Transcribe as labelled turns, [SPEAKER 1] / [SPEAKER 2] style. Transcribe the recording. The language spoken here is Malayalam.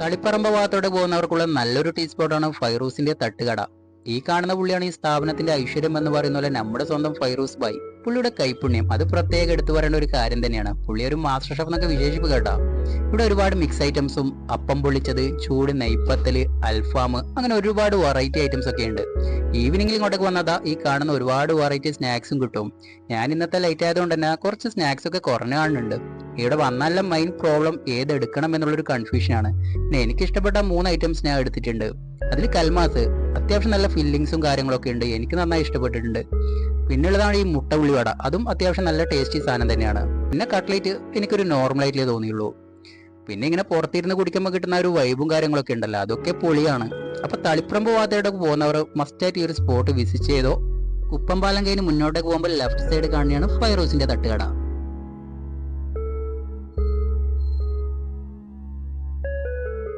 [SPEAKER 1] തളിപ്പറമ്പ് ഭാഗത്തോടെ പോകുന്നവർക്കുള്ള നല്ലൊരു ടീ സ്പോട്ടാണ് ഫൈറൂസിന്റെ തട്ടുകട. ഈ കാണുന്ന പുള്ളിയാണ് ഈ സ്ഥാപനത്തിന്റെ ഐശ്വര്യം എന്ന് പറയുന്ന പോലെ നമ്മുടെ സ്വന്തം ഫൈറൂസ് ബൈ പുള്ളിയുടെ കൈപ്പുണ്യം. അത് പ്രത്യേകം എടുത്തു പറയേണ്ട ഒരു കാര്യം തന്നെയാണ്. പുള്ളി ഒരു മാസ്റ്റർ ഷെഫ് എന്നൊക്കെ വിശേഷിപ്പ് കേട്ടോ. ഇവിടെ ഒരുപാട് മിക്സ് ഐറ്റംസും അപ്പം പൊള്ളിച്ചത് ചൂട് നെയ്പ്പത്തൽ അൽഫാം അങ്ങനെ ഒരുപാട് വെറൈറ്റി ഐറ്റംസ് ഒക്കെ ഉണ്ട്. ഈവനിങ്ങിൽ ഇങ്ങോട്ടേക്ക് വന്നതാ ഈ കാണുന്ന ഒരുപാട് വെറൈറ്റി സ്നാക്സും കിട്ടും. ഞാൻ ഇന്നത്തെ ലൈറ്റ് ആയതുകൊണ്ട് തന്നെ കുറച്ച് സ്നാക്സ് ഒക്കെ കുറഞ്ഞു കാണുന്നുണ്ട്. ഇവിടെ വന്നല്ല മെയിൻ പ്രോബ്ലം ഏതെടുക്കണം എന്നുള്ളൊരു കൺഫ്യൂഷനാണ് പിന്നെ എനിക്ക് ഇഷ്ടപ്പെട്ട മൂന്ന് ഐറ്റംസ് ഞാൻ എടുത്തിട്ടുണ്ട്. അതിൽ കൽമാസ് അത്യാവശ്യം നല്ല ഫില്ലിങ്സും കാര്യങ്ങളൊക്കെ ഉണ്ട്. എനിക്ക് നന്നായി ഇഷ്ടപ്പെട്ടിട്ടുണ്ട്. പിന്നെയുള്ളതാണ് ഈ മുട്ട ഉള്ളിവട അതും അത്യാവശ്യം നല്ല ടേസ്റ്റി സാധനം തന്നെയാണ്. പിന്നെ കട്ട്ലേറ്റ് എനിക്കൊരു നോർമലായിട്ടേ തോന്നിയുള്ളൂ. പിന്നെ ഇങ്ങനെ പുറത്തിരുന്ന് കുടിക്കുമ്പോൾ കിട്ടുന്ന ഒരു വൈബും കാര്യങ്ങളൊക്കെ ഉണ്ടല്ലോ അതൊക്കെ പൊളിയാണ്. അപ്പൊ തളിപ്പറമ്പ് ഭാഗത്തോട്ടൊക്കെ പോകുന്നവർ മസ്റ്റായിട്ട് ഈ ഒരു സ്പോട്ട് വിസിറ്റ് ചെയ്തോ? കുപ്പം പാലം കഴിഞ്ഞ് മുന്നോട്ടേക്ക് പോകുമ്പോൾ ലെഫ്റ്റ് സൈഡ് കാണുകയാണ് ഫൈറോസിന്റെ തട്ടുകട.